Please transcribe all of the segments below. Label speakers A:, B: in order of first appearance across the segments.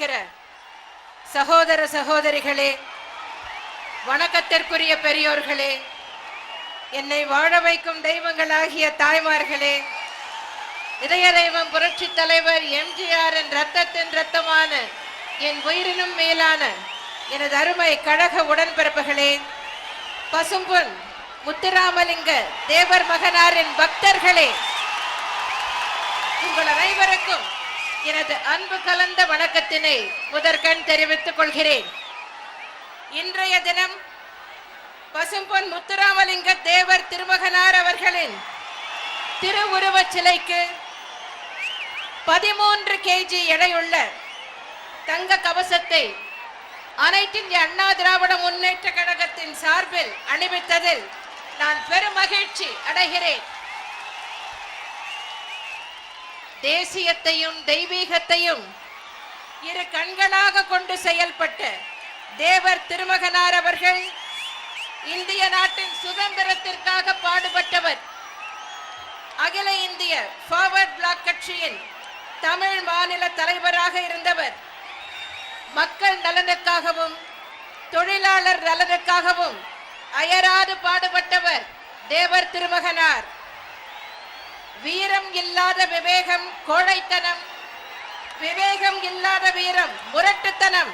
A: இருக்கிற சகோதர சகோதரிகளே வணக்கத்திற்குரிய பெரியோர்களே என்னை வாழ வைக்கும் தெய்வங்களாகிய தாய்மார்களே இதய தெய்வம் புரட்சி தலைவர் எம்ஜிஆரின் ரத்தத்தின் ரத்தமான என் உயிரினும் மேலான எனது அருமை கழக உடன்பிறப்புகளே பசும்பொன் முத்துராமலிங்க தேவர் மகனாரின் பக்தர்களே உங்கள் அனைவருக்கும் எனது அன்பு கலந்த வணக்கத்தினை முதற்கண் தெரிவித்துக் கொள்கிறேன். இன்றைய தினம் பசும்பொன் முத்துராமலிங்க தேவர் திருமகனார் அவர்களின் திருவுருவச் சிலைக்கு பதிமூன்று கேஜி எடையுள்ள தங்க கவசத்தை அனைத்திந்திய அண்ணா திராவிட முன்னேற்ற கழகத்தின் சார்பில் அணிவித்ததில் நான் பெரும் மகிழ்ச்சி அடைகிறேன். தேசியத்தையும் தெய்வீகத்தையும் இரு கண்களாக கொண்டு செயல்பட்ட தேவர் திருமகனார் அவர்கள் இந்திய நாட்டின் சுதந்திரத்திற்காக பாடுபட்டவர். அகில இந்திய ஃபார்வர்ட் பிளாக் கட்சியின் தமிழ் மாநில தலைவராக இருந்தவர். மக்கள் நலனுக்காகவும் தொழிலாளர் நலனுக்காகவும் அயராது பாடுபட்டவர் தேவர் திருமகனார். வீரம் இல்லாத விவேகம் கோழைத்தனம். விவேகம் இல்லாத வீரம் முரட்டுத்தனம்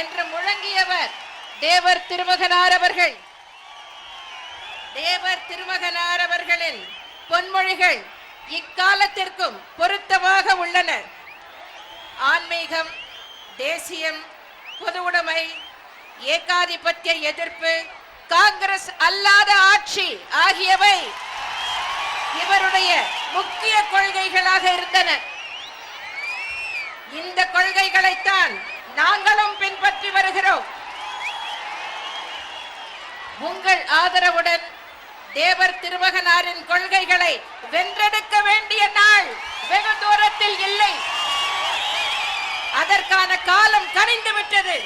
A: என்று முழங்கியவர் தேவர் திருமகனார் அவர்கள். தேவர் திருமகனார் அவர்களின் பொன்மொழிகள் இக்காலத்திற்கும் பொருத்தமாக உள்ளன. ஆன்மீகம் தேசியம் பொதுவுடைமை ஏகாதிபத்திய எதிர்ப்பு காங்கிரஸ் அல்லாத ஆட்சி ஆகியவை இவருடைய முக்கிய கொள்கைகளாக இருந்தன. இந்த கொள்கைகளைத்தான் நாங்களும் பின்பற்றி வருகிறோம். உங்கள் ஆதரவுடன் தேவர் திருமகனாரின் கொள்கைகளை வென்றெடுக்க வேண்டிய நாள் வெகு தூரத்தில் இல்லை. அதற்கான காலம் கனிந்து விட்டது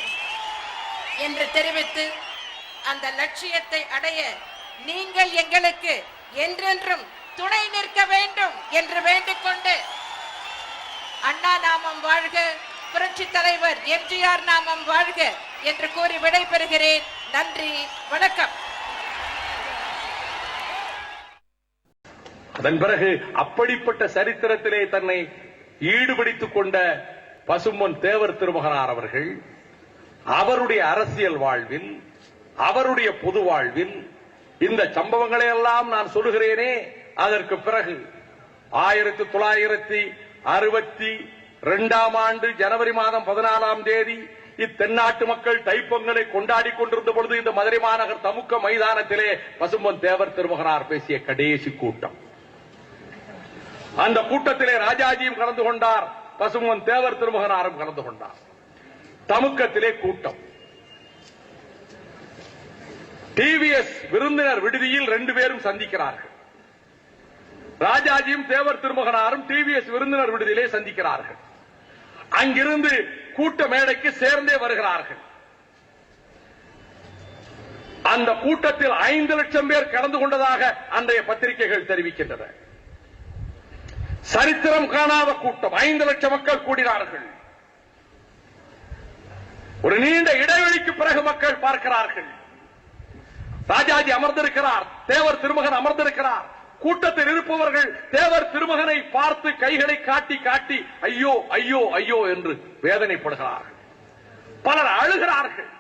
A: என்று தெரிவித்து அந்த லட்சியத்தை அடைய நீங்கள் எங்களுக்கு என்றென்றும் துணை நிற்க வேண்டும் என்று வேண்டிக்கொண்டு அண்ணா நாமம் வாழ்க புரட்சி தலைவர் எம்ஜிஆர் நாமம் வாழ்க என்று கூறி விடைபெறுகிறேன். நன்றி வணக்கம்.
B: அதன் பிறகு அப்படிப்பட்ட சரித்திரத்திலே தன்னை ஈடுபடுத்திக் கொண்ட பசும்பொன் தேவர் திருமகனார் அவர்கள் அவருடைய அரசியல் வாழ்வில் அவருடைய பொது வாழ்வில் இந்த சம்பவங்களை எல்லாம் நான் சொல்லுகிறேனே அதற்கு பிறகு ஆயிரத்தி தொள்ளாயிரத்தி அறுபத்தி இரண்டாம் ஆண்டு ஜனவரி மாதம் பதினாலாம் தேதி இத்தென்னாட்டு மக்கள் தைப்பொங்கலை கொண்டாடி கொண்டிருந்த பொழுது இந்த மதுரை மாநகர் தமுக்க மைதானத்திலே பசும்பன் தேவர் திருமகனார் பேசிய கடைசி கூட்டம். அந்த கூட்டத்திலே ராஜாஜியும் கலந்து கொண்டார் பசும்பன் தேவர் திருமகனாரும் கலந்து கொண்டார். தமுக்கத்திலே கூட்டம். டிவிஎஸ் விருந்தினர் விடுதியில் ரெண்டு பேரும் சந்திக்கிறார்கள். ராஜாஜியும் தேவர் திருமகனாரும் டிவிஎஸ் விருந்தினர் விடுதியிலே சந்திக்கிறார்கள். அங்கிருந்து கூட்ட மேடைக்கு சேர்ந்தே வருகிறார்கள். அந்த கூட்டத்தில் ஐந்து லட்சம் பேர் கலந்து கொண்டதாக அன்றைய பத்திரிகைகள் தெரிவிக்கின்றன. சரித்திரம் காணாத கூட்டம். ஐந்து லட்சம் மக்கள் கூடினார்கள். ஒரு நீண்ட இடைவெளிக்கு பிறகு மக்கள் பார்க்கிறார்கள். ராஜாஜி அமர்ந்திருக்கிறார். தேவர் திருமகன் அமர்ந்திருக்கிறார். கூட்டத்தில் இருப்பவர்கள் தேவர் திருமகனை பார்த்து கைகளை காட்டி காட்டி ஐயோ ஐயோ ஐயோ என்று வேதனைப்படுகிறார்கள். பலர் அழுகிறார்கள்.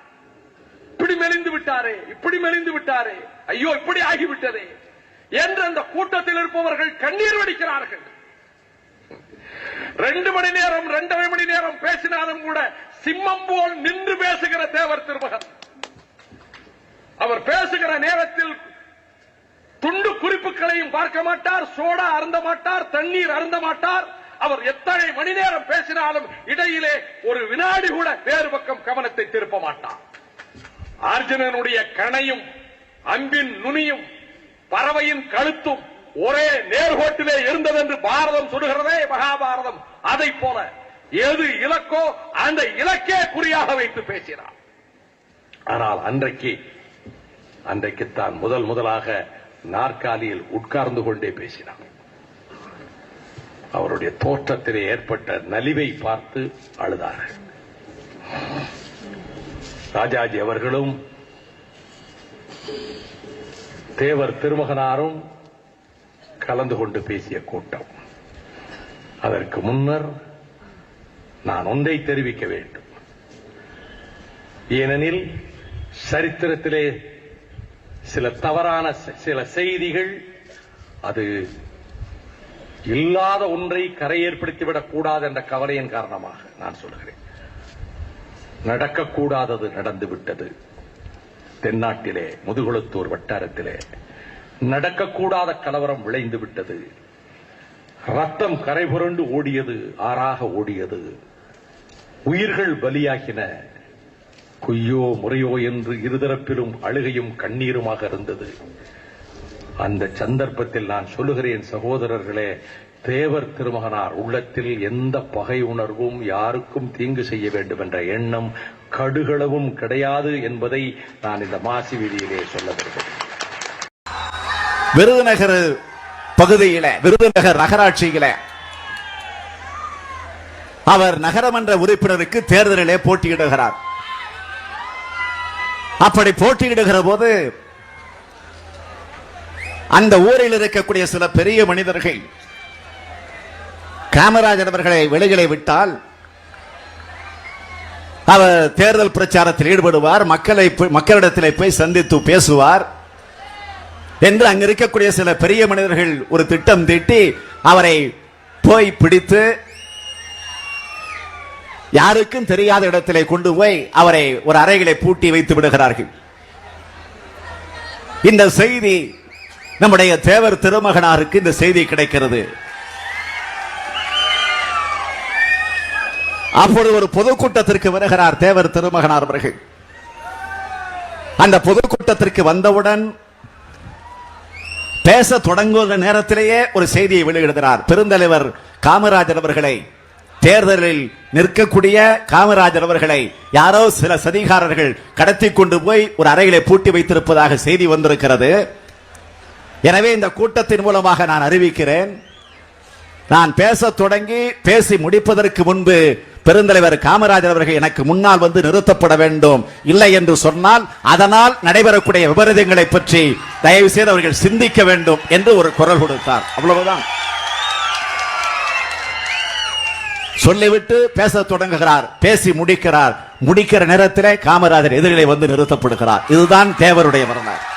B: இப்படி மெலிந்து விட்டாரே இப்படி மெலிந்து விட்டாரே ஐயோ இப்படி ஆகிவிட்டதே என்று அந்த கூட்டத்தில் இருப்பவர்கள் கண்ணீர் வடிக்கிறார்கள். ரெண்டு மணி நேரம் ரெண்டரை மணி நேரம் பேசினாலும் கூட சிம்மம் போல் நின்று பேசுகிற தேவர் திருமகன். அவர் பேசுகிற நேரத்தில் துண்டு குறிப்புகளையும் பார்க்க மாட்டார் சோடா அருந்த மாட்டார் தண்ணீர் அருந்த மாட்டார். அவர் எத்தனை மணி நேரம் பேசினாலும் இடையிலே ஒரு வினாடி கூட வேறு பக்கம் கவனத்தை திருப்ப மாட்டார். அர்ஜுனனுடைய கணையும் அம்பின் நுனியும் பறவையின் கழுத்தும் ஒரே நேர்கோட்டிலே இருந்தது என்று பாரதம் சொல்லுகிறதே மகாபாரதம். அதை போல எது இலக்கோ அந்த இலக்கே குறியாக வைத்து பேசினார். ஆனால் அன்றைக்கு அன்றைக்குத்தான் முதல் முதலாக நாற்காலியில் உட்கார்ந்து கொண்டே பேசினார் அவருடைய தோற்றத்திலே ஏற்பட்ட நலிவை பார்த்து அழுதார்கள். ராஜாஜி அவர்களும் தேவர் திருமகனாரும் கலந்து கொண்டு பேசிய கூட்டம். அதற்கு முன்னர் நான் ஒன்றை தெரிவிக்க வேண்டும். ஏனெனில் சரித்திரத்திலே சில தவறான சில செய்திகள் அது இல்லாத ஒன்றை கரையேற்படுத்திவிடக் கூடாது என்ற கவலையின் காரணமாக நான் சொல்கிறேன் நடக்கக்கூடாதது நடந்துவிட்டது. தென்னாட்டிலே முதுகுளத்தூர் வட்டாரத்திலே நடக்கக்கூடாத கலவரம் விளைந்து விட்டது ரத்தம் கரைபுரண்டு ஓடியது ஆறாக ஓடியது. உயிர்கள் பலியாகின குய்யோ முறையோ என்று இருதரப்பிலும் அழுகையும் கண்ணீருமாக இருந்தது. அந்த சந்தர்ப்பத்தில் நான் சொல்லுகிறேன் சகோதரர்களே தேவர் திருமகனார் உள்ளத்தில் எந்த பகை உணர்வும் யாருக்கும் தீங்கு செய்ய வேண்டும் என்ற எண்ணம் கடுகளவும் கிடையாது என்பதை நான் இந்த மாசி வீதியிலே சொல்ல விரும்புகிறேன்.
C: விருதுநகர் பகுதியில விருதுநகர் நகராட்சியில அவர் நகரமன்ற உறுப்பினருக்கு தேர்தலிலே போட்டியிடுகிறார். அப்படி போட்டியிடுகிற போது அந்த ஊரில் இருக்கக்கூடிய சில பெரிய மனிதர்கள் காமராஜர் அவர்களை வெளியிலே விட்டால் அவர் தேர்தல் பிரச்சாரத்தில் ஈடுபடுவார் மக்களை போய்- மக்களிடத்திலே போய் சந்தித்து பேசுவார் என்று அங்க இருக்கக்கூடிய சில பெரிய மனிதர்கள் ஒரு திட்டம் தீட்டி அவரை போய் பிடித்து யாருக்கும் தெரியாத இடத்திலே கொண்டு போய் அவரை ஒரு அறைகளை பூட்டி வைத்து விடுகிறார்கள். இந்த செய்தி நம்முடைய தேவர் திருமகனாருக்கு இந்த செய்தி கிடைக்கிறது. அப்பொழுது ஒரு பொதுக்கூட்டத்திற்கு வருகிறார் தேவர் திருமகனார் அவர்கள். அந்த பொதுக்கூட்டத்திற்கு வந்தவுடன் பேச தொடங்குகிற நேரத்திலேயே ஒரு செய்தியை வெளியிடுகிறார். பெருந்தலைவர் காமராஜர் அவர்களை தேர்தலில் நிற்கக்கூடிய காமராஜர் அவர்களை யாரோ சில சதிகாரர்கள் கடத்தி கொண்டு போய் ஒரு அறைகளை பூட்டி வைத்திருப்பதாக செய்தி வந்திருக்கிறது. எனவே இந்த கூட்டத்தின் மூலமாக நான் அறிவிக்கிறேன். நான் பேச தொடங்கி பேசி முடிப்பதற்கு முன்பு பெருந்தலைவர் காமராஜர் அவர்கள் எனக்கு முன்னால் வந்து நிறுத்தப்பட வேண்டும் இல்லை என்று சொன்னால் அதனால் நடைபெறக்கூடிய விபரீதங்களை பற்றி தயவு செய்து அவர்கள் சிந்திக்க வேண்டும் என்று ஒரு குரல் கொடுத்தார். அவ்வளவுதான். சொல்லிவிட்டு பேசத் தொடங்குகிறார் பேசி முடிக்கிறார். முடிக்கிற நேரத்திலே காமராஜர் எதிரிலே வந்து நிறுத்தப்படுகிறார். இதுதான் தேவருடைய வரலாறு